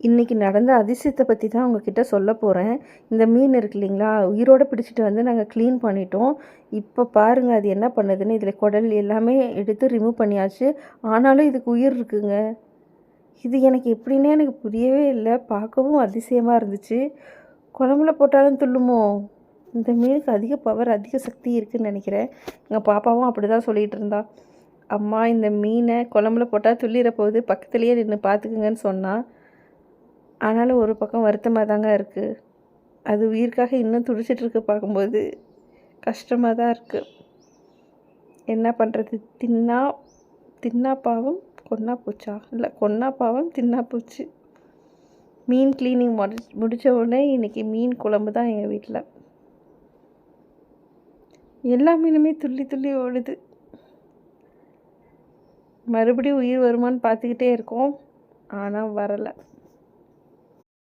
இன்றைக்கி நடந்த அதிசயத்தை பற்றி தான் உங்ககிட்ட சொல்ல போகிறேன் இந்த மீன் இருக்கு இல்லைங்களா? உயிரோடு பிடிச்சிட்டு வந்து நாங்கள் க்ளீன் பண்ணிட்டோம். இப்போ பாருங்கள் அது என்ன பண்ணுதுன்னு? இதில் குடல் எல்லாமே எடுத்து ரிமூவ் பண்ணியாச்சு. ஆனாலும் இதுக்கு உயிர் இருக்குங்க. இது எனக்கு எப்படின்னே எனக்கு புரியவே இல்லை. பார்க்கவும் அதிசயமாக இருந்துச்சு. குழம்புல போட்டாலும் துள்ளுமோ? இந்த மீனுக்கு அதிக பவர் அதிக சக்தி இருக்குதுன்னு நினைக்கிறேன். எங்கள் பாப்பாவும் அப்படி தான் சொல்லிகிட்டு இருந்தா. அம்மா இந்த மீனை குழம்புல போட்டால் துள்ளிட போகுது பக்கத்துலேயே நின்று பார்த்துக்குங்கன்னு சொன்னால் ஆனாலும் ஒரு பக்கம் வருத்தமாக தாங்க இருக்குது அது உயிருக்காக இன்னும் துடிச்சிட்ருக்கு பார்க்கும்போது கஷ்டமாக தான் இருக்குது என்ன பண்ணுறது தின்னா தின்னா பாவம் கொன்னா பூச்சா? இல்லை கொன்னா பாவம் தின்னா பூச்சு. மீன் க்ளீனிங் முடி முடித்த உடனே இன்றைக்கி மீன் குழம்பு தான் எங்கள் வீட்டில் எல்லா மீனுமே துள்ளி துள்ளி ஓடுது. மறுபடியும் உயிர் வருமான்னு பார்த்துக்கிட்டே இருக்கோம். ஆனால் வரலை.